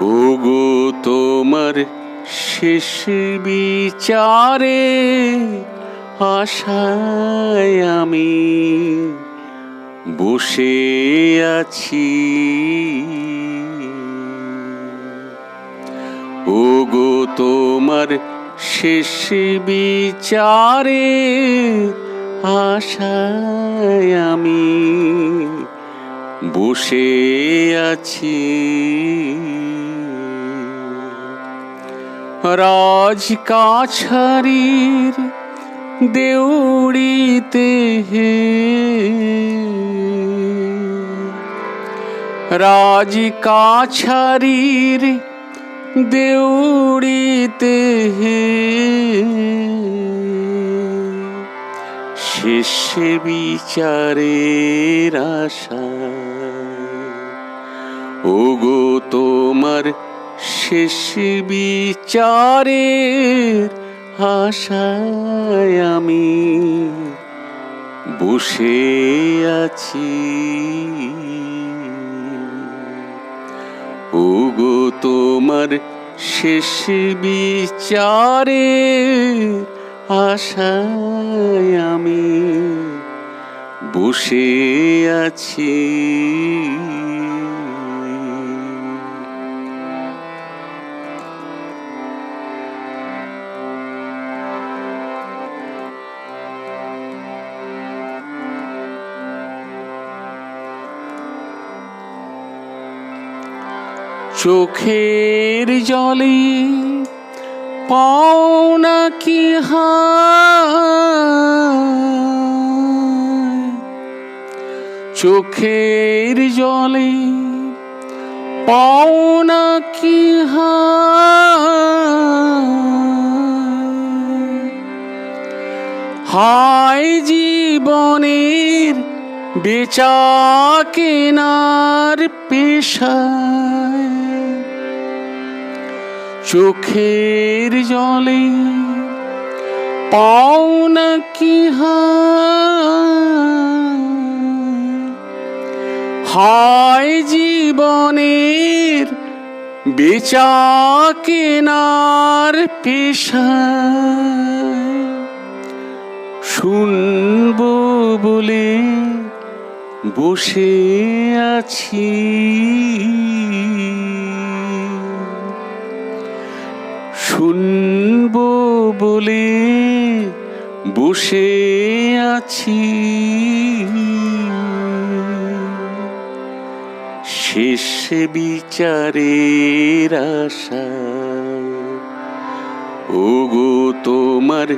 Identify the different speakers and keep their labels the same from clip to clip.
Speaker 1: ওগো তোমার শেষ বিচারে আশায় আমি বসে আছি। ওগো তোমার শেষ বিচারে আশায় আমি বসে আছি। রাজ কাছারির দেউড়িতে হে। রাজ কাছারির দেউড়িতে হে। শেষ বিচারের আশা। ওগো তোমার শেষ বিচারের আশায় আমি বসে আছি। ওগো তোমার শেষ বিচারে আশায় আমি বসে আছি। চোখের জলে পাওনা কি চোখের জলে পাওনা কি হায়? জীবনের বেচা কেনার পেশায় চোখের জলে পাওনা কি হায়? জীবনের বেচা কেনার পেশায় শুনব বলে বসে আছি বলে বসে আছি। শেষ বিচারের আশা। ওগো তোমার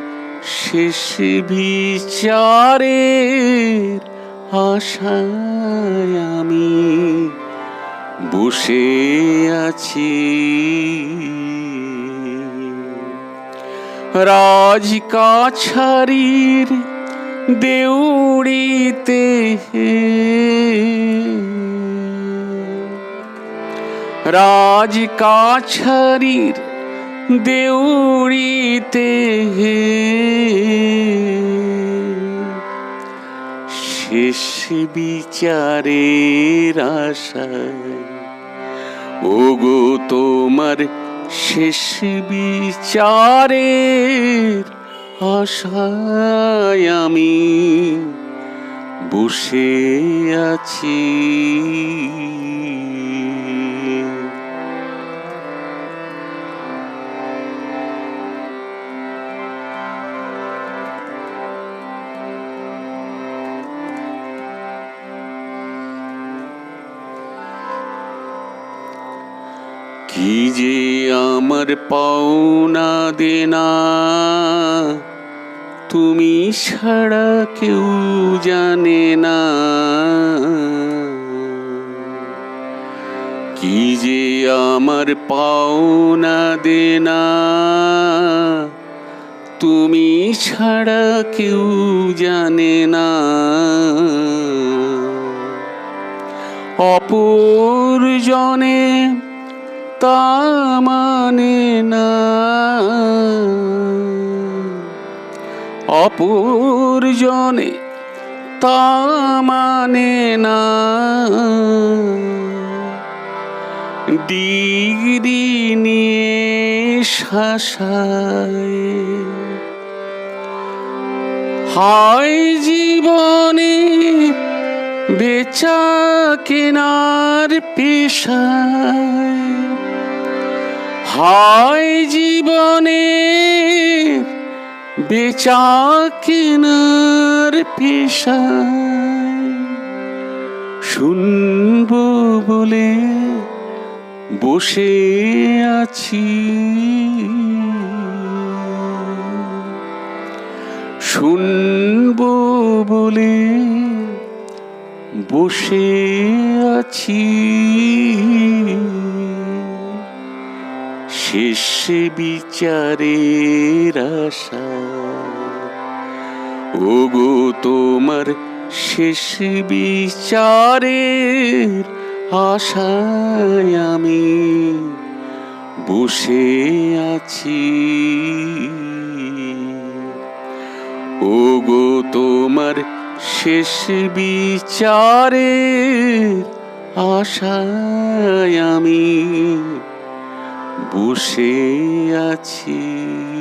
Speaker 1: শেষ বিচারের আশায় আমি বসে আছি। রাজ কাছারির দেউড়িতে রাজ কাছারির দেউড়িতে শেষ বিচারের আশায় ওগো তোমার শেষ বিচারের আশায় আমি বসে আছি। কি যে আমার পাওনা দেনা, তুমি ছাড়া কেউ জানে না। কি যে আমার পাওনা দেনা, তুমি ছাড়া কেউ জানে না। অপর জনে তা মানে না। অপর জনে তা মানে না। ডিগ্রি নিয়ে শাসায় হয় জীবনে বেচা কেনার পেশায় হয় জীবনে বেচা কেনার পেশায়। শুনব বলে বসে আছি। শুনব বলে বসে আছি। শেষ বিচারের আশা। ওগো তোমার শেষ বিচারের আশায় আমি বসে আছি। ওগো তোমার শেষ বিচারের আশায় আমি বসে আছি।